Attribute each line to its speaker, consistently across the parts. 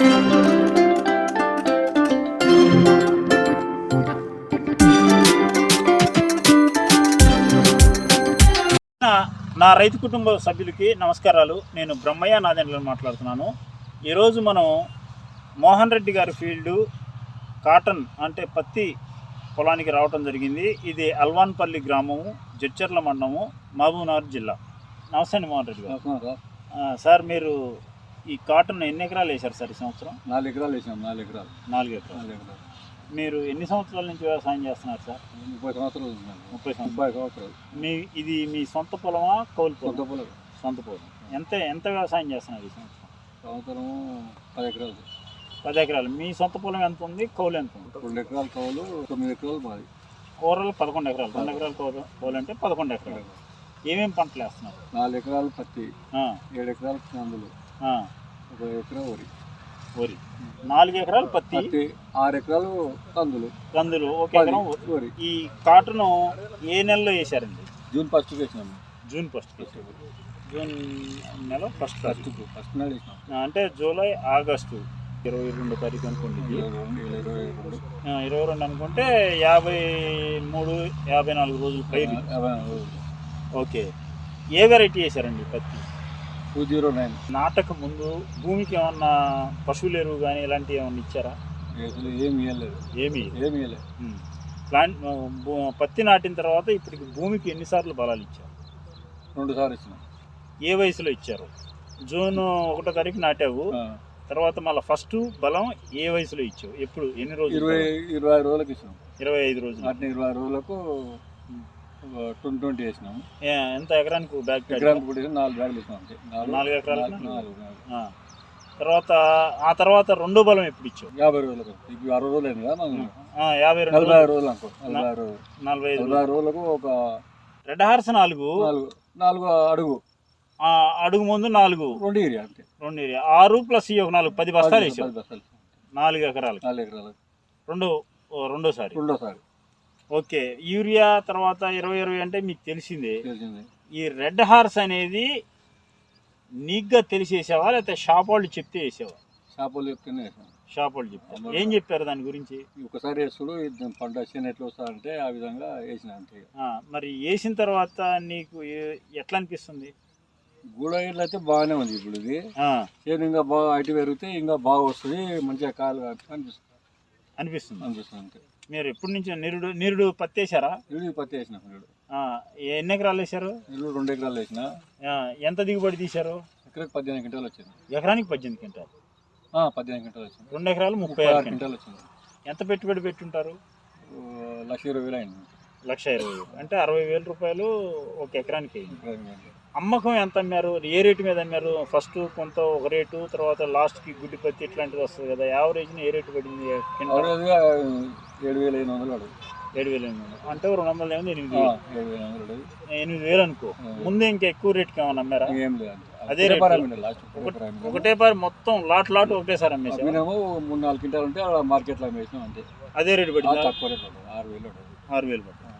Speaker 1: నా- రైతు కుటుంబ సభ్యులకి నమస్కారాలు. నేను బ్రహ్మయ్య నాదెండ్లను మాట్లాడుతున్నాను. ఈరోజు మనం మోహన్ రెడ్డి గారి ఫీల్డు కాటన్ అంటే పత్తి పొలానికి రావటం జరిగింది. ఇది అల్వాన్పల్లి గ్రామము జడ్చర్ల మండలము మహబూబ్నగర్ జిల్లా. నమస్తే అండి మోహన్ రెడ్డి గారు.
Speaker 2: సార్
Speaker 1: మీరు ఈ కాటన్ ఎన్ని ఎకరాలు వేశారు సార్ ఈ సంవత్సరం?
Speaker 2: నాలుగు ఎకరాలు వేసినాం నాలుగు ఎకరాలు.
Speaker 1: నాలుగు ఎకరాలు.
Speaker 2: నాలుగు ఎకరాలు.
Speaker 1: మీరు ఎన్ని సంవత్సరాల నుంచి వ్యవసాయం చేస్తున్నారు సార్?
Speaker 2: ముప్పై సంవత్సరాలు
Speaker 1: ముప్పై
Speaker 2: ముప్పై సంవత్సరాలు.
Speaker 1: మీ ఇది మీ సొంత పొలమా కౌలు
Speaker 2: సొంత
Speaker 1: పొలం. సొంత పొలం. ఎంత ఎంత వ్యవసాయం చేస్తున్నారు ఈ సంవత్సరం?
Speaker 2: సంవత్సరం పది ఎకరాలు.
Speaker 1: పది ఎకరాలు. మీ సొంత పొలం ఎంత ఉంది? కౌలు ఎంత ఉంది?
Speaker 2: రెండు ఎకరాలు కవులు తొమ్మిది ఎకరాలు మాది.
Speaker 1: కూరలు పదకొండు ఎకరాలు. రెండు ఎకరాలు కౌలు కౌలు అంటే పదకొండు ఎకరాలు. ఏమేమి పంటలు వేస్తున్నారు?
Speaker 2: నాలుగు ఎకరాలు పత్తి ఏడు ఎకరాలు కందులు. ఒక ఎకరా వరి.
Speaker 1: వరి. నాలుగు ఎకరాలు పత్తి.
Speaker 2: పత్తి ఆరు ఎకరాలు కందులు.
Speaker 1: కందులు ఒక ఎకరం వరి. ఈ కాటన్ ఏ నెలలో వేశారండి?
Speaker 2: జూన్ ఫస్ట్ వేసినాము.
Speaker 1: జూన్ ఫస్ట్ జూన్ నెల ఫస్ట్
Speaker 2: ఫస్ట్ ఫస్ట్ నాడు వేసినాం
Speaker 1: అంటే జూలై ఆగస్టు. ఇరవై రెండు తారీఖు అనుకోండి.
Speaker 2: ఇరవై రెండు
Speaker 1: అనుకుంటే యాభై మూడు యాభై నాలుగు రోజులు పైరు. ఓకే. ఏ వెరైటీ వేశారండి పత్తి?
Speaker 2: Two zero nine.
Speaker 1: నాటక ముందు భూమికి ఏమన్నా పశువుల ఎరువు కానీ ఇలాంటివి ఏమన్నా ఇచ్చారా?
Speaker 2: అసలు ఏమి ఇవ్వలేదు
Speaker 1: ఏమి
Speaker 2: ఏమి ఇవ్వలేదు
Speaker 1: ప్లాంట్ పత్తి నాటిన తర్వాత ఇప్పటికి భూమికి ఎన్నిసార్లు బలాలు ఇచ్చారు?
Speaker 2: రెండు సార్లు ఇచ్చినాం.
Speaker 1: ఏ వయసులో ఇచ్చారు? జూన్ ఒకటో తారీఖు నాటావు. తర్వాత మళ్ళీ ఫస్ట్ బలం ఏ వయసులో ఇచ్చావు? ఎప్పుడు? ఎన్ని రోజులు?
Speaker 2: ఇరవై ఇరవై రోజులకు ఇచ్చినాం.
Speaker 1: ఇరవై ఐదు రోజులు.
Speaker 2: ఇరవై రోజులకు ట్వంటీ ట్వంటీ వేసినాం.
Speaker 1: ఏ, ఎంత ఎకరానికి బ్యాగ్?
Speaker 2: ఎకరానికి కూడా నాలుగు బ్యాగులు వేసినాం అంతే.
Speaker 1: నాలుగు ఎకరాలకు?
Speaker 2: నాలుగు.
Speaker 1: తర్వాత ఆ తర్వాత రెండో బలం ఎప్పుడు ఇచ్చావు?
Speaker 2: యాభై రోజులకు ఇప్పుడు అరవై రోజులు అయింది కదా
Speaker 1: యాభై
Speaker 2: నలభై ఆరు రోజులు. అనుకో నలభై ఆరు
Speaker 1: నలభై ఐదు
Speaker 2: నలభై ఆరు రోజులకు ఒక
Speaker 1: రెడ్ హార్స్ నాలుగు.
Speaker 2: నాలుగు నాలుగు అడుగు.
Speaker 1: అడుగు ముందు నాలుగు.
Speaker 2: రెండు ఏరియా అంతే.
Speaker 1: రెండు ఏరియా. ఆరు ప్లస్ ఈ ఒక నాలుగు పది బస్తాలు
Speaker 2: బస్తాలు.
Speaker 1: నాలుగు ఎకరాలు
Speaker 2: నాలుగు ఎకరాలు
Speaker 1: రెండు రెండోసారి.
Speaker 2: రెండోసారి.
Speaker 1: ఓకే యూరియా తర్వాత ఇరవై ఇరవై అంటే మీకు తెలిసిందే. ఈ రెడ్ హార్స్ అనేది నీగ్గా తెలిసి వేసావా లేకపోతే షాప్ వాళ్ళు చెప్తే వేసావా?
Speaker 2: చేపలు చెప్తేనే వేసాం
Speaker 1: షాప్ వాళ్ళు చెప్తారు ఏం చెప్పారు దాని గురించి?
Speaker 2: ఒకసారి వేసుడు పంట వచ్చిన ఎట్లా వస్తారంటే ఆ విధంగా వేసిన అంతే
Speaker 1: మరి వేసిన తర్వాత నీకు ఎట్లా అనిపిస్తుంది?
Speaker 2: గూడ ఇట్లా అయితే బాగానే ఉంది ఇప్పుడు ఇది. చేను ఇంకా బాగా అటు పెరిగితే ఇంకా బాగా వస్తుంది మంచిగా కాలు అనిపిస్తుంది.
Speaker 1: అనిపిస్తుంది.
Speaker 2: అనిపిస్తుంది అంతే.
Speaker 1: మీరు ఎప్పటి నుంచి నిరుడు నిరుడు పత్తి వేసారా
Speaker 2: ఇల్లు పత్తి వేసిన
Speaker 1: ఎన్ని ఎకరాలు వేశారు?
Speaker 2: ఇల్లు రెండు ఎకరాలు వేసిన.
Speaker 1: ఎంత దిగుబడి తీశారు?
Speaker 2: ఎకరాకి పద్దెనిమిది క్వింటాలు వచ్చింది.
Speaker 1: ఎకరానికి పద్దెనిమిది క్వింటాలు.
Speaker 2: పద్దెనిమిది క్వింటాలు వచ్చింది.
Speaker 1: రెండు ఎకరాలు ముప్పై ఆరు క్వింటాలు
Speaker 2: వచ్చింది.
Speaker 1: ఎంత పెట్టుబడి పెట్టుంటారు?
Speaker 2: లక్ష ఇరవై వేలు అయింది.
Speaker 1: లక్ష ఇరవై వేలు. అంటే అరవై వేల రూపాయలు ఒక ఎకరానికి
Speaker 2: ఎకరానికి అయింది.
Speaker 1: అమ్మకం ఎంత అమ్మారు? ఏ రేటు మీద అమ్మారు? ఫస్ట్ కొంత ఒక రేటు తర్వాత లాస్ట్కి గుడ్డి పత్తి ఇట్లాంటిది వస్తుంది కదా. యావరేజ్ని ఏ రేటు పడింది?
Speaker 2: ఏడు వేల ఐదు వందలు
Speaker 1: ఏడు వేలు ఎనిమిది వందలు. అంటే రెండు వందల ఎనిమిది ఎనిమిది వేలు. ఎనిమిది వేలు అనుకో. ముందే ఇంకా ఎక్కువ రేటుకి ఏమన్నా అమ్మారా?
Speaker 2: ఇంకేం లేదు
Speaker 1: అదే
Speaker 2: ఒకటే. పార
Speaker 1: మొత్తం లాట్ లాట్ ఒకటేసారి
Speaker 2: అమ్మినాము మూడు నాలుగు క్వింటాలు ఉంటే మార్కెట్లో అమ్మేసినాం అంతే.
Speaker 1: అదే రేటు పడిందా?
Speaker 2: తక్కువ రేట్ పడదు. ఆరు వేలు
Speaker 1: ఆరు వేలు పడింది.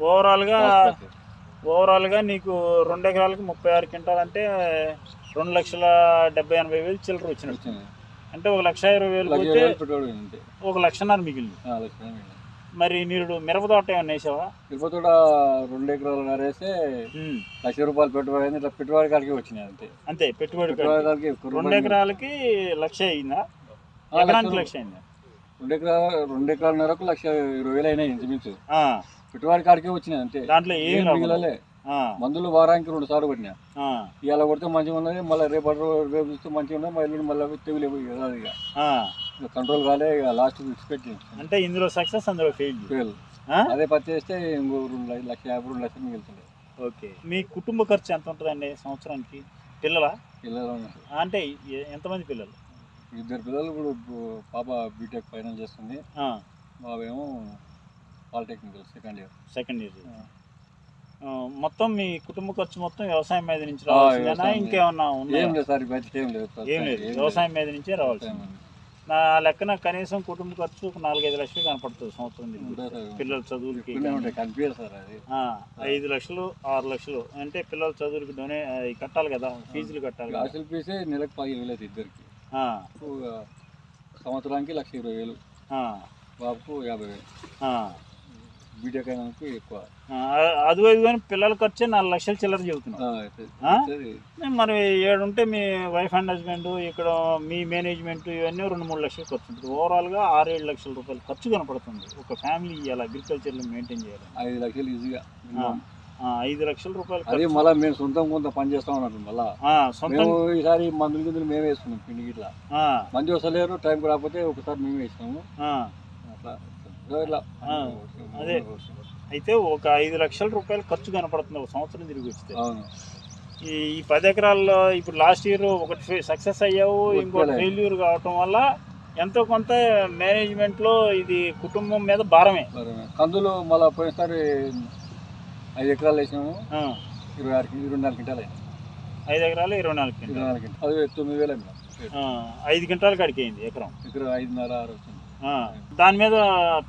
Speaker 1: ఓవరాల్గా. ఓవరాల్గా నీకు రెండు ఎకరాలకు ముప్పై ఆరు క్వింటాల్ అంటే రెండు లక్షల డెబ్బై ఎనభై వేలు చిల్లర వచ్చినట్టు
Speaker 2: వచ్చింది.
Speaker 1: అంటే ఒక లక్ష ఇరవై వేలు పోతే ఒక లక్షన్నర మిగిలింది. మరి నీరుడు మిరప తోట ఏమన్నా వేసావా?
Speaker 2: తిరుపతి కూడా రెండు ఎకరాలు నరేస్తే లక్ష రూపాయలు పెట్టుబడి అయింది. ఇట్లా పెట్టుబడి కాడికి వచ్చినాయి అంతే.
Speaker 1: అంతే పెట్టుబడి.
Speaker 2: కాడికి. ఒక్క
Speaker 1: రెండు ఎకరాలకి లక్ష అయిందా? ఎకరానికి లక్ష అయిందా?
Speaker 2: రెండు ఎకరాలు రెండు ఎకరాలన్నరకు లక్ష ఇరవై వేలు అయినాయి ఇంచుమించు. పెట్టుబడి కాడికి వచ్చినాయి అంతే.
Speaker 1: దాంట్లో ఏం?
Speaker 2: మిగలలే. మందులు వారానికి రెండు సార్లు పడినా ఇవాళ కొడితే మంచిగా ఉన్నది మళ్ళీ రేపు రేపు చూస్తే మంచిగా ఉన్నది మళ్ళీ మళ్ళీ తెగులు కదా ఇక. కంట్రోల్ కాలే ఇక లాస్ట్ విడిచిపెట్టి
Speaker 1: అంటే ఇందులో సక్సెస్ అందులో ఫెయిల్
Speaker 2: ఫెయిల్ అదే పత్తి వేస్తే ఇంకో రెండు లక్ష- లక్ష యాభై రెండు లక్షలు మిగులుతుంది.
Speaker 1: ఓకే. మీ కుటుంబ ఖర్చు ఎంత ఉంటుందండి సంవత్సరానికి? పిల్లల?
Speaker 2: పిల్లలు.
Speaker 1: అంటే ఎంతమంది పిల్లలు?
Speaker 2: ఇద్దరు పిల్లలు ఇప్పుడు పాప బీటెక్ ఫైనల్ చేస్తుంది. బాబేమో polytechnical second year.
Speaker 1: Second year. మొత్తం మీ కుటుంబ ఖర్చు మొత్తం వ్యవసాయం మీద నుంచి రావాల్సిందేనా. ఇంకేమన్నా
Speaker 2: ఏం
Speaker 1: ఉందా
Speaker 2: లేదు సార్ బయట ఏం లేదు.
Speaker 1: ఏం లేదు. వ్యవసాయం మీద నుంచే రావాల్సింది. నా లెక్కన కనీసం కుటుంబ ఖర్చు ఒక నాలుగైదు లక్షలు కనపడుతుంది సంవత్సరం. పిల్లల చదువులకి ఐదు లక్షలు ఆరు లక్షలు. అంటే పిల్లల చదువులకి డొనే కట్టాలి కదా ఫీజులు కట్టాలి
Speaker 2: హాస్టల్ ఫీజే నెలకు పదిహేను వేలు ఇద్దరికి. సంవత్సరానికి లక్ష ఇరవై వేలు. బాబుకు యాభై వేలు. బీటెక్ అయినందుకు ఎక్కువ.
Speaker 1: అది కానీ పిల్లల ఖర్చే నాలుగు లక్షలు చిల్లర చెబుతున్నాం. మరి ఏడుంటే మీ వైఫ్ అండ్ హస్బెండ్ ఇక్కడ మీ మేనేజ్మెంట్ ఇవన్నీ రెండు మూడు లక్షలు ఖర్చు ఉంటుంది. ఓవరాల్గా ఆరు ఏడు లక్షల రూపాయలు ఖర్చు కనపడుతుంది. ఒక ఫ్యామిలీ ఇవాళ అగ్రికల్చర్లో మెయింటైన్ చేయాలి.
Speaker 2: ఐదు లక్షలు ఈజీగా
Speaker 1: ఐదు లక్షల రూపాయలు
Speaker 2: అది. మళ్ళీ మేము సొంతం కొంత పని చేస్తా ఉన్నాం మళ్ళా.
Speaker 1: సొంతం
Speaker 2: ఈసారి మందులు గిందులు మేమే వేస్తున్నాం పిండి గిట్లా.
Speaker 1: ఆ,
Speaker 2: మంది వస్తలేరు టైం రాకపోతే ఒకసారి మేమే ఇస్తాము. అట్లా. ఇట్లా
Speaker 1: అదే. అయితే ఒక ఐదు లక్షల రూపాయలు ఖర్చు కనపడుతుంది ఒక సంవత్సరం తిరిగి
Speaker 2: అవును.
Speaker 1: ఈ ఈ పది ఎకరాల్లో ఇప్పుడు లాస్ట్ ఇయర్ ఒకటి సక్సెస్ అయ్యావు ఇంకోటి. ఫెయిల్యూర్ కావటం వల్ల ఎంతో కొంత మేనేజ్మెంట్లో ఇది కుటుంబం మీద భారమే.
Speaker 2: కందులు మళ్ళీ పోయినసారి ఐదు ఎకరాలు వేసినాము.
Speaker 1: ఆ,
Speaker 2: ఇరవై ఆరు ఇరవై నాలుగు క్వింటాలు అయింది.
Speaker 1: ఐదు ఎకరాలు ఇరవై నాలుగు
Speaker 2: ఇరవై
Speaker 1: క్వింటాలు
Speaker 2: నాలుగు క్వింటాలు అది తొమ్మిది వేలు అయింది.
Speaker 1: ఆ, ఐదు క్వింటాలు కడికి అయింది ఎకరం.
Speaker 2: ఇక్కడ ఐదున్నర ఆరు వచ్చింది.
Speaker 1: దాని మీద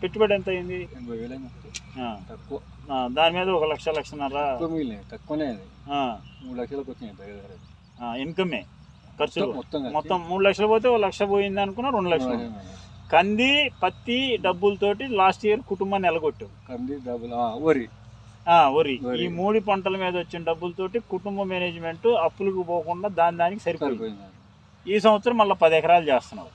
Speaker 1: పెట్టుబడి ఎంత అయింది?
Speaker 2: ఎనభై వేలు తక్కువ.
Speaker 1: దాని మీద ఒక లక్ష లక్షన్నర.
Speaker 2: తక్కువనే మూడు లక్షలకు వచ్చినాయి
Speaker 1: ఇన్కమే ఖర్చులు.
Speaker 2: మొత్తం-
Speaker 1: మూడు లక్షలు పోతే ఒక లక్ష పోయింది అనుకున్నా రెండు లక్షలు కంది పత్తి డబ్బులతోటి లాస్ట్ ఇయర్ కుటుంబాన్ని ఎలగొట్టావు
Speaker 2: కంది వరి.
Speaker 1: ఆ, వరి. ఈ మూడు పంటల మీద వచ్చిన డబ్బులతోటి కుటుంబ మేనేజ్మెంట్ అప్పులకు పోకుండా దాని దానికి సరిపోయింది. ఈ సంవత్సరం మళ్ళీ పది ఎకరాలు చేస్తున్నావు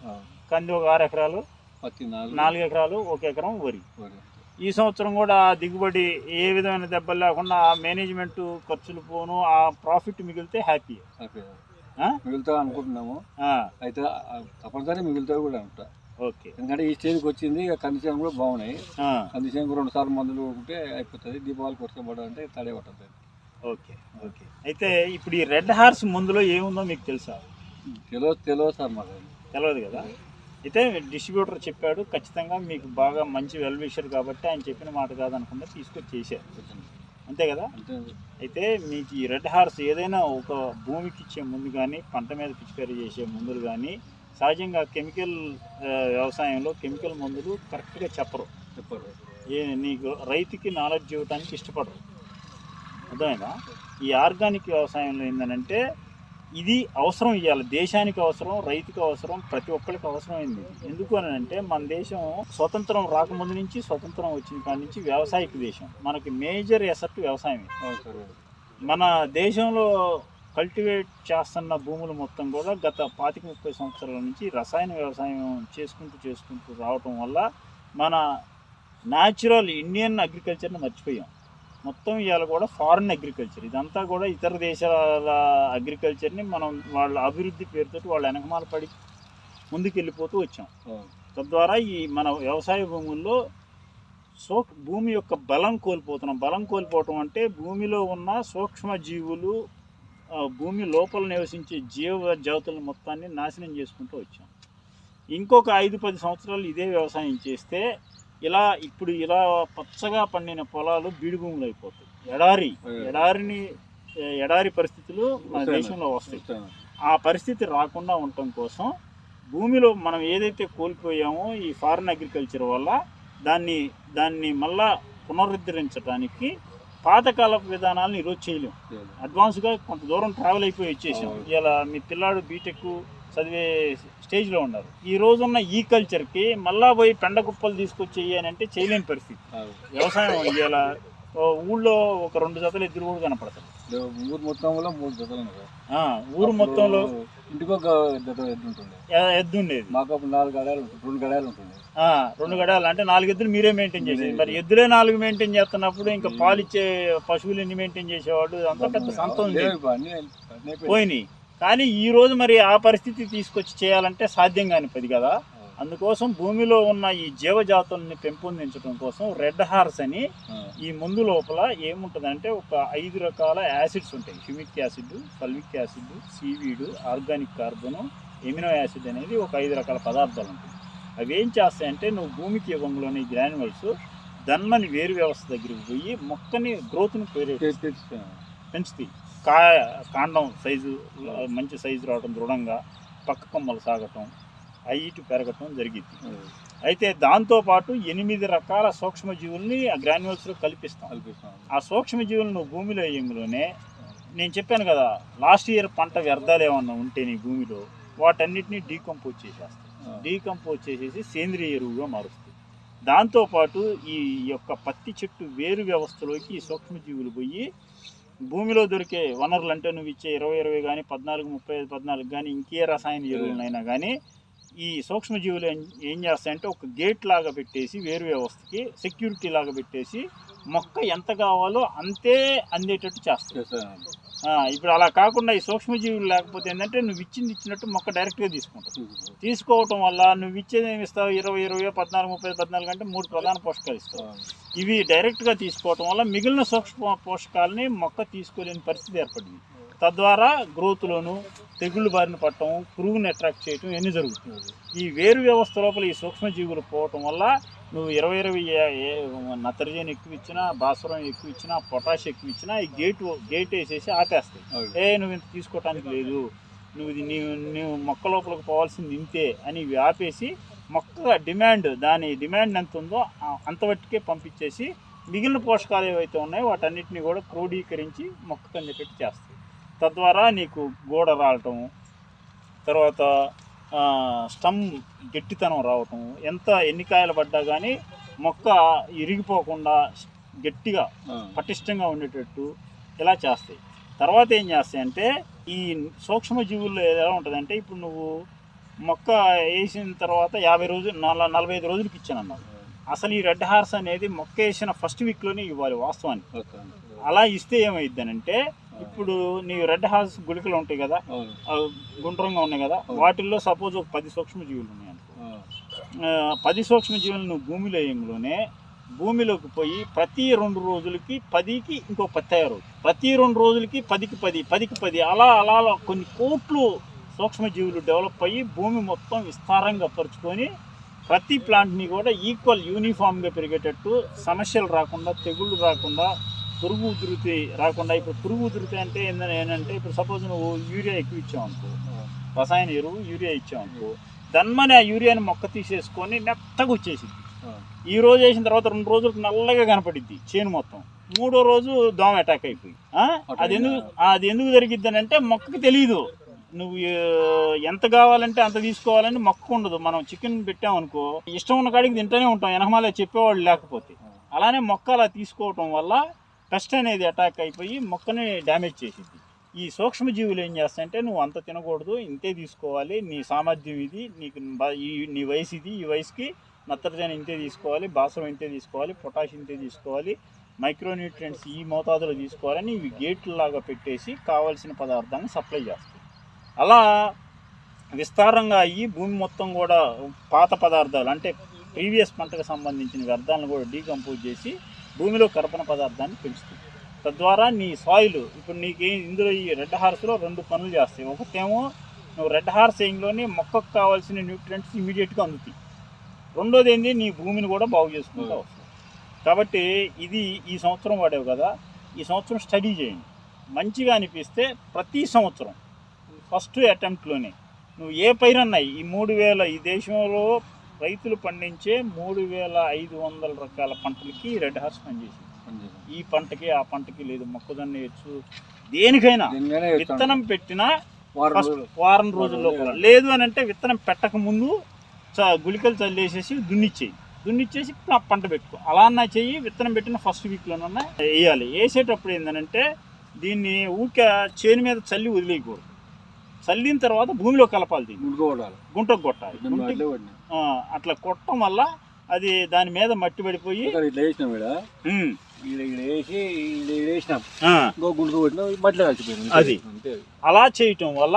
Speaker 1: కంది ఒక ఆరు ఎకరాలు
Speaker 2: నాలుగు.
Speaker 1: నాలుగు ఎకరాలు ఒక ఎకరం వరి.
Speaker 2: వరి.
Speaker 1: ఈ సంవత్సరం కూడా దిగుబడి ఏ విధమైన దెబ్బలు లేకుండా ఆ మేనేజ్మెంట్ ఖర్చులు పోను ఆ ప్రాఫిట్ మిగిలితే హ్యాపీ?
Speaker 2: మిగులుతా అనుకుంటున్నాము. అయితే తప్పనిసరి మిగులుతా కూడా ఉంటా
Speaker 1: ఓకే.
Speaker 2: ఎందుకంటే ఈ స్టేజ్కి వచ్చింది ఇక కందిసేను కూడా బాగున్నాయి. కందిసేను రెండు సార్లు మందులు ఉంటే అయిపోతుంది. దీపావళికి వర్షం పడాలంటే తడే పడుతుంది
Speaker 1: ఓకే ఓకే. అయితే ఇప్పుడు ఈ రెడ్ హార్స్ ముందులో ఏముందో మీకు తెలుసా?
Speaker 2: తెలియదు తెలియదు సార్ మాకు.
Speaker 1: తెలియదు కదా? అయితే డిస్ట్రిబ్యూటర్ చెప్పాడు ఖచ్చితంగా మీకు బాగా మంచి వెల్ విషర్ కాబట్టి ఆయన చెప్పిన మాట కాదనకుండా తీసుకొచ్చి చేశారు. అంతే కదా? అయితే మీకు ఈ రెడ్ హార్స్ ఏదైనా ఒక భూమికి ఇచ్చే ముందు కానీ పంట మీద పిచికారీ చేసే మందులు కానీ సహజంగా కెమికల్ వ్యవసాయంలో కెమికల్ మందులు కరెక్ట్గా చెప్పరు.
Speaker 2: చెప్పరు.
Speaker 1: ఏ నీకు రైతుకి నాలెడ్జ్ ఇవ్వడానికి ఇష్టపడరు. అర్థమైందా? ఈ ఆర్గానిక్ వ్యవసాయంలో ఏంటంటే ఇది అవసరం ఇవ్వాలి దేశానికి అవసరం రైతుకు అవసరం ప్రతి ఒక్కరికి అవసరమైంది. ఎందుకు అని అంటే మన దేశం స్వతంత్రం రాకముందు నుంచి స్వతంత్రం వచ్చిన కాడి నుంచి వ్యవసాయక దేశం. మనకి మేజర్ ఎసెట్ వ్యవసాయమే. మన దేశంలో కల్టివేట్ చేస్తున్న భూములు మొత్తం కూడా గత పాతిక ముప్పై సంవత్సరాల నుంచి రసాయన వ్యవసాయం చేసుకుంటూ చేసుకుంటూ రావటం వల్ల మన న్యాచురల్ ఇండియన్ అగ్రికల్చర్ని మర్చిపోయాం. మొత్తం ఇవాళ కూడా ఫారిన్ అగ్రికల్చర్ ఇదంతా కూడా ఇతర దేశాల అగ్రికల్చర్ని మనం వాళ్ళ అభివృద్ధి పేరుతోటి వాళ్ళ వెనకమాల పడి ముందుకు వెళ్ళిపోతూ వచ్చాం తద్వారా ఈ మన వ్యవసాయ భూముల్లో సో భూమి యొక్క బలం కోల్పోతున్నాం. బలం కోల్పోవటం అంటే భూమిలో ఉన్న సూక్ష్మ జీవులు భూమి లోపల నివసించే జీవ జాతుల మొత్తాన్ని నాశనం చేసుకుంటూ వచ్చాం. ఇంకొక ఐదు పది సంవత్సరాలు ఇదే వ్యవసాయం చేస్తే ఇలా ఇప్పుడు ఇలా పచ్చగా పండిన పొలాలు బీడు భూములు అయిపోతాయి ఎడారి ఎడారిని ఎడారి పరిస్థితులు మన. దేశంలో వస్తాయి. ఆ పరిస్థితి రాకుండా ఉండటం కోసం భూమిలో మనం ఏదైతే కోల్పోయామో ఈ ఫారెన్ అగ్రికల్చర్ వల్ల దాన్ని దాన్ని మళ్ళా పునరుద్ధరించడానికి పాతకాలపు విధానాలను ఈరోజు చేయలేం
Speaker 2: చేయాలి.
Speaker 1: అడ్వాన్స్గా కొంత దూరం ట్రావెల్ అయిపోయి వచ్చేసాం. ఇలా మీ పిల్లాడు బీటెక్ చదివే స్టేజ్లో ఉన్నారు. ఈ రోజున్న ఈ కల్చర్కి మళ్ళా పోయి పెండ కుప్పలు తీసుకొచ్చి అని అంటే చేయలేని పరిస్థితి. వ్యవసాయం ఇలా ఊళ్ళో ఒక రెండు జతలు ఎదురు కూడా కనపడతాయి
Speaker 2: లే- ఊరు మొత్తంలో మూడు జతలు
Speaker 1: ఊరు మొత్తంలో
Speaker 2: ఇంటికి ఒక జత ఎద్దు ఉంటుంది
Speaker 1: ఎద్దు ఉండేది.
Speaker 2: మాకు నాలుగు గడాలు రెండు గడాలు ఉంటుంది
Speaker 1: రెండు గడాలు అంటే నాలుగు ఎద్దులు మీరే మెయింటైన్ చేసేది. మరి ఎద్దులే నాలుగు మెయింటైన్ చేస్తున్నప్పుడు ఇంకా పాలు ఇచ్చే పశువులు ఎన్ని మెయింటైన్ చేసేవాడు అంతా పెద్ద సంతం. పోయినాయి. కానీ ఈ రోజు మరి ఆ పరిస్థితి తీసుకొచ్చి చేయాలంటే సాధ్యం కాని పది కదా. అందుకోసం భూమిలో ఉన్న ఈ జీవజాతుల్ని పెంపొందించడం కోసం రెడ్ హార్స్ అని ఈ మందు లోపల ఏముంటుందంటే ఒక ఐదు రకాల యాసిడ్స్ ఉంటాయి. Humic acid fulvic acid seaweed organic carbon amino acid అనేది ఒక ఐదు రకాల పదార్థాలు ఉంటాయి. అవి ఏం చేస్తాయంటే నువ్వు భూమికి ఇవ్వంలోని గ్రాన్యువల్స్ దన్మని వేరు వ్యవస్థ దగ్గరికి పోయి మొక్కని గ్రోత్ని పెంచుతాయి. కాయ కాండం సైజు మంచి సైజు రావడం దృఢంగా పక్క కొమ్మలు సాగటం హైట్ పెరగటం జరిగింది. అయితే దాంతోపాటు ఎనిమిది రకాల సూక్ష్మజీవుల్ని ఆ గ్రాన్యువల్స్లో కల్పిస్తాం.
Speaker 2: కల్పిస్తాం.
Speaker 1: ఆ సూక్ష్మజీవులు నువ్వు భూమిలో వేయంలోనే నేను చెప్పాను కదా లాస్ట్ ఇయర్ పంట వ్యర్థాలు ఏమన్నా ఉంటే నీ భూమిలో వాటన్నిటిని డీకంపోజ్ చేసేస్తాయి డీకంపోజ్ చేసేసి సేంద్రియ ఎరువుగా మారుస్తాయి దాంతోపాటు ఈ యొక్క పత్తి చెట్టు వేరు వ్యవస్థలోకి ఈ సూక్ష్మజీవులు పోయి భూమిలో దొరికే వనరులు అంటే నువ్వు ఇచ్చే ఇరవై ఇరవై కానీ పద్నాలుగు ముప్పై ఐదు పద్నాలుగు కానీ ఇంకే రసాయన ఎరువులనైనా కానీ ఈ సూక్ష్మజీవులు ఏం ఏం చేస్తాయంటే ఒక గేట్ లాగా పెట్టేసి వేరు వ్యవస్థకి సెక్యూరిటీ లాగా పెట్టేసి మొక్క ఎంత కావాలో అంతే అందేటట్టు చేస్తాయి. సార్ ఇప్పుడు అలా కాకుండా ఈ సూక్ష్మజీవులు లేకపోతే ఏంటంటే నువ్వు ఇచ్చింది ఇచ్చినట్టు మొక్క డైరెక్ట్గా తీసుకుంటుంది తీసుకోవటం వల్ల నువ్వు ఇచ్చేది ఏమి ఇస్తావు? ఇరవై ఇరవై పద్నాలుగు ముప్పై పద్నాలుగు అంటే మూడు ప్రధాన పోషకాలు ఇస్తావు. ఇవి డైరెక్ట్గా తీసుకోవటం వల్ల మిగిలిన సూక్ష్మ పోషకాలని మొక్క తీసుకోలేని పరిస్థితి ఏర్పడింది. తద్వారా గ్రోత్లోను తెగుళ్ళు బారిన పట్టడం పురుగుని అట్రాక్ట్ చేయటం ఇవన్నీ జరుగుతుంది. ఈ వేరు వ్యవస్థ లోపల ఈ సూక్ష్మజీవులు పోవటం వల్ల నువ్వు ఇరవై ఇరవై నత్రజని ఎక్కువ ఇచ్చినా భాస్వరం ఎక్కువ ఇచ్చినా పొటాష్ ఎక్కువ ఇచ్చినా ఈ గేట్ గేట్ వేసేసి ఆపేస్తాయి. ఏ నువ్వు ఇంత తీసుకోవటానికి లేదు. నువ్వు ఇది నీవు నీవు మొక్క లోపలికి పోవాల్సింది ఇంతే అని ఇవి ఆపేసి మొక్క డిమాండ్ దాని డిమాండ్ ఎంత ఉందో అంతవట్టుకే పంపించేసి మిగిలిన పోషకాలు ఏవైతే ఉన్నాయో వాటన్నిటిని కూడా క్రోడీకరించి మొక్కకు అందేటట్టు చేస్తాయి. తద్వారా నీకు గోడ రావటం తర్వాత స్టమ్ గట్టితనం రావటం ఎంత ఎన్ని కాయలు పడ్డా కానీ మొక్క ఇరిగిపోకుండా గట్టిగా పటిష్టంగా ఉండేటట్టు ఇలా చేస్తాయి. తర్వాత ఏం చేస్తాయి అంటే ఈ సూక్ష్మజీవుల్లో ఎలా ఉంటుందంటే ఇప్పుడు నువ్వు మొక్క వేసిన తర్వాత యాభై రోజులు నల నలభై ఐదు రోజులకి ఇచ్చాను అన్నావు అసలు ఈ రెడ్ హార్స్ అనేది మొక్క వేసిన ఫస్ట్ వీక్లోనే ఇవ్వాలి వాస్తవానికి. అలా ఇస్తే ఏమైద్ది ఇప్పుడు నీ రెడ్ హార్స్ గుళికలు ఉంటాయి కదా గుండ్రంగా ఉన్నాయి కదా వాటిల్లో సపోజ్ ఒక పది సూక్ష్మజీవులు ఉన్నాయి పది సూక్ష్మజీవులు నువ్వు భూమిలో వేయంలోనే భూమిలోకి పోయి ప్రతి రెండు రోజులకి పదికి ఇంకో పది తయారవుతుంది ప్రతి రెండు రోజులకి పదికి పది పదికి పది అలా అలా కొన్ని కోట్లు సూక్ష్మజీవులు డెవలప్ అయ్యి భూమి మొత్తం విస్తారంగా పరుచుకొని ప్రతి ప్లాంట్ని కూడా ఈక్వల్ యూనిఫామ్గా పెరిగేటట్టు సమస్యలు రాకుండా తెగుళ్ళు రాకుండా పురుగు ఉధృతి రాకుండా ఇప్పుడు పురుగు ఉధృతి అంటే ఏంటంటే ఏంటంటే ఇప్పుడు సపోజ్ నువ్వు యూరియా ఎక్కువ ఇచ్చావు అనుకో రసాయన ఎరువు యూరియా ఇచ్చావు అనుకో దన్మని ఆ యూరియాని మొక్క తీసేసుకొని మెత్తగా వచ్చేసింది. ఈ రోజు వేసిన తర్వాత రెండు రోజులకు నల్లగా కనపడిద్ది చేను మొత్తం. మూడో రోజు దోమ అటాక్ అయిపోయి? అది ఎందుకు అది ఎందుకు జరిగిద్ది అని అంటే మొక్కకి తెలియదు నువ్వు ఎంత కావాలంటే అంత తీసుకోవాలని మొక్క ఉండదు. మనం చికెన్ పెట్టామనుకో ఇష్టం ఉన్న కాడికి తింటూనే ఉంటాం. వెనకమాలే చెప్పేవాళ్ళు లేకపోతే. అలానే మొక్క అలా తీసుకోవటం వల్ల పెస్ట్ అనేది అటాక్ అయిపోయి మొక్కని డ్యామేజ్ చేసింది. ఈ సూక్ష్మజీవులు ఏం చేస్తాయంటే నువ్వు అంత తినకూడదు ఇంతే తీసుకోవాలి నీ సామర్థ్యం ఇది నీకు నీ వయసు ఇది ఈ వయసుకి నత్రజని ఇంతే తీసుకోవాలి బాసం ఇంతే తీసుకోవాలి పొటాష్ ఇంతే తీసుకోవాలి మైక్రోన్యూట్రియంట్స్ ఈ మోతాదులో తీసుకోవాలని ఇవి గేట్లలాగా పెట్టేసి కావాల్సిన పదార్థాన్ని సప్లై చేస్తాయి. అలా విస్తారంగా అయ్యి భూమి మొత్తం కూడా పాత పదార్థాలు అంటే ప్రీవియస్ పంటకు సంబంధించిన వ్యర్థాలను కూడా డీకంపోజ్ చేసి భూమిలో కర్బన పదార్థాన్ని పెంచుతుంది. తద్వారా నీ సాయిల్ ఇప్పుడు నీకు ఇందులో ఈ రెడ్ హార్స్లో రెండు పనులు చేస్తాయి. ఒకటేమో నువ్వు రెడ్ హార్స్ వేయంలోని మొక్కకు కావాల్సిన న్యూట్రియంట్స్ ఇమీడియట్గా అందుతాయి. రెండోది ఏంటి నీ భూమిని కూడా బాగు చేసుకుంటూ వస్తుంది కాబట్టి ఇది ఈ సంవత్సరం వాడావు కదా ఈ సంవత్సరం స్టడీ చేయండి. మంచిగా అనిపిస్తే ప్రతి సంవత్సరం ఫస్ట్ అటెంప్ట్లోనే. నువ్వు ఏ పైరన్నాయి ఈ మూడు వేల ఈ దేశంలో రైతులు పండించే మూడు వేల ఐదు వందల రకాల పంటలకి రెడ్ హార్స్ పనిచేసింది. ఈ పంటకి ఆ పంటకి లేదు మొక్కజొన్న వేయచ్చు దేనికైనా విత్తనం పెట్టినా వారం రోజుల. లోపల లేదు. అని అంటే విత్తనం పెట్టక ముందు చ- గుళికలు చల్లేసేసి దున్నిచ్చేయి. దున్నిచ్చేసి పంట పెట్టుకో. అలా అన్నా చెయ్యి విత్తనం పెట్టిన ఫస్ట్ వీక్లోనన్నా వేయాలి. వేసేటప్పుడు ఏంటంటే దీన్ని ఊరికే చేను మీద చల్లి వదిలేయకూడదు. చల్లిన తర్వాత భూమిలో కలపాలి దీన్ని. గుంటకు కొట్టాలి. అట్లా కొట్టడం వల్ల అది దాని మీద మట్టి పడిపోయి
Speaker 2: ఇట్లా వేసినాం వేసి
Speaker 1: అది. అలా చేయటం వల్ల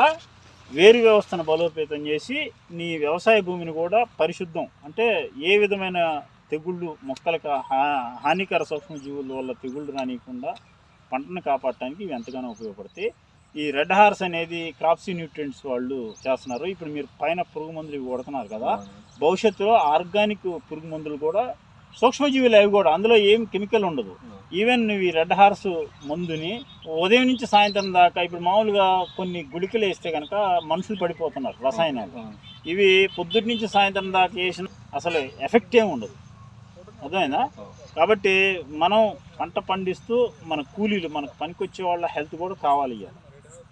Speaker 1: వేరు వ్యవస్థను బలోపేతం చేసి నీ వ్యవసాయ భూమిని కూడా పరిశుద్ధం. అంటే ఏ విధమైన తెగుళ్ళు మొక్కలకు హానికర సూక్ష్మజీవుల వల్ల తెగుళ్ళు రానియకుండా పంటను కాపాడటానికి ఇవి ఎంతగానో ఉపయోగపడతాయి. ఈ రెడ్ హార్స్ అనేది క్రాప్సీ న్యూట్రియంట్స్ వాళ్ళు చేస్తున్నారు. ఇప్పుడు మీరు పైన పురుగు మందులు ఇవి కొడుతున్నారు కదా భవిష్యత్తులో ఆర్గానిక్ పురుగు మందులు కూడా సూక్ష్మజీవులు అవి కూడా అందులో ఏం కెమికల్ ఉండదు. ఈవెన్ నువ్వు ఈ రెడ్ హార్స్ మందుని ఉదయం నుంచి సాయంత్రం దాకా ఇప్పుడు మామూలుగా కొన్ని గుళికలు వేస్తే కనుక మనుషులు పడిపోతున్నారు రసాయనాలు. ఇవి పొద్దుటి నుంచి సాయంత్రం దాకా వేసిన అసలు ఎఫెక్ట్ ఏమి ఉండదు. అర్థమైందా? కాబట్టి మనం పంట పండిస్తూ మన కూలీలు మనకు పనికొచ్చే వాళ్ళ హెల్త్ కూడా కావాలి ఇవాళ.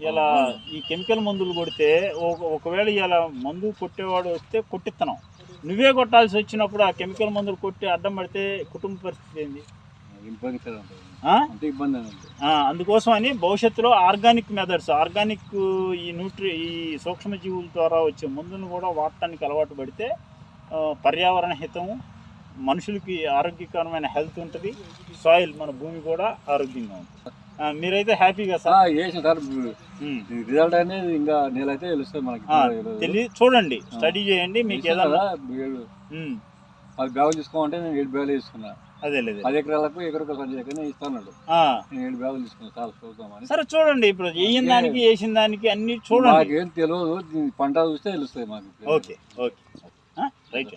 Speaker 1: ఇలా ఈ కెమికల్ మందులు కొడితే ఒక- ఒకవేళ ఇలా మందు కొట్టేవాడు వస్తే కొట్టిస్తున్నాం నువ్వే కొట్టాల్సి వచ్చినప్పుడు ఆ కెమికల్ మందులు కొట్టి అడ్డం పడితే కుటుంబ పరిస్థితి ఏంది? అందుకోసం అని భవిష్యత్తులో ఆర్గానిక్ మెథడ్స్ ఆర్గానిక్ ఈ న్యూట్రి ఈ సూక్ష్మజీవుల ద్వారా వచ్చే మందును కూడా వాడటానికి అలవాటు పడితే పర్యావరణ హితము మనుషులకి ఆరోగ్యకరమైన హెల్త్ ఉంటుంది సాయిల్ మన భూమి కూడా ఆరోగ్యంగా ఉంటుంది. మీరైతే హ్యాపీగా సార్.
Speaker 2: వేసిన సార్. రిజల్ట్ అనేది ఇంకా నెల అయితే తెలుస్తుంది మనకి. తెలియదు.
Speaker 1: తెలి చూడండి స్టడీ చేయండి మీకు ఉమ్,
Speaker 2: అది బ్యాగులు తీసుకోమంటే నేను ఏడు బ్యాగులు తీసుకున్నా.
Speaker 1: అదే లేదు.
Speaker 2: పది ఎకరాలకు ఎకరకు పది ఎకరా ఇస్తాను నేను ఏడు బ్యాగులు తీసుకున్నా చాలా చూద్దామని.
Speaker 1: సరే చూడండి ఇప్పుడు వేసిన దానికి వేసిన దానికి అన్ని చూడండి.
Speaker 2: మాకేం తెలియదు దీని పంట చూస్తే తెలుస్తుంది మాకు.
Speaker 1: Okay okay. రైట్.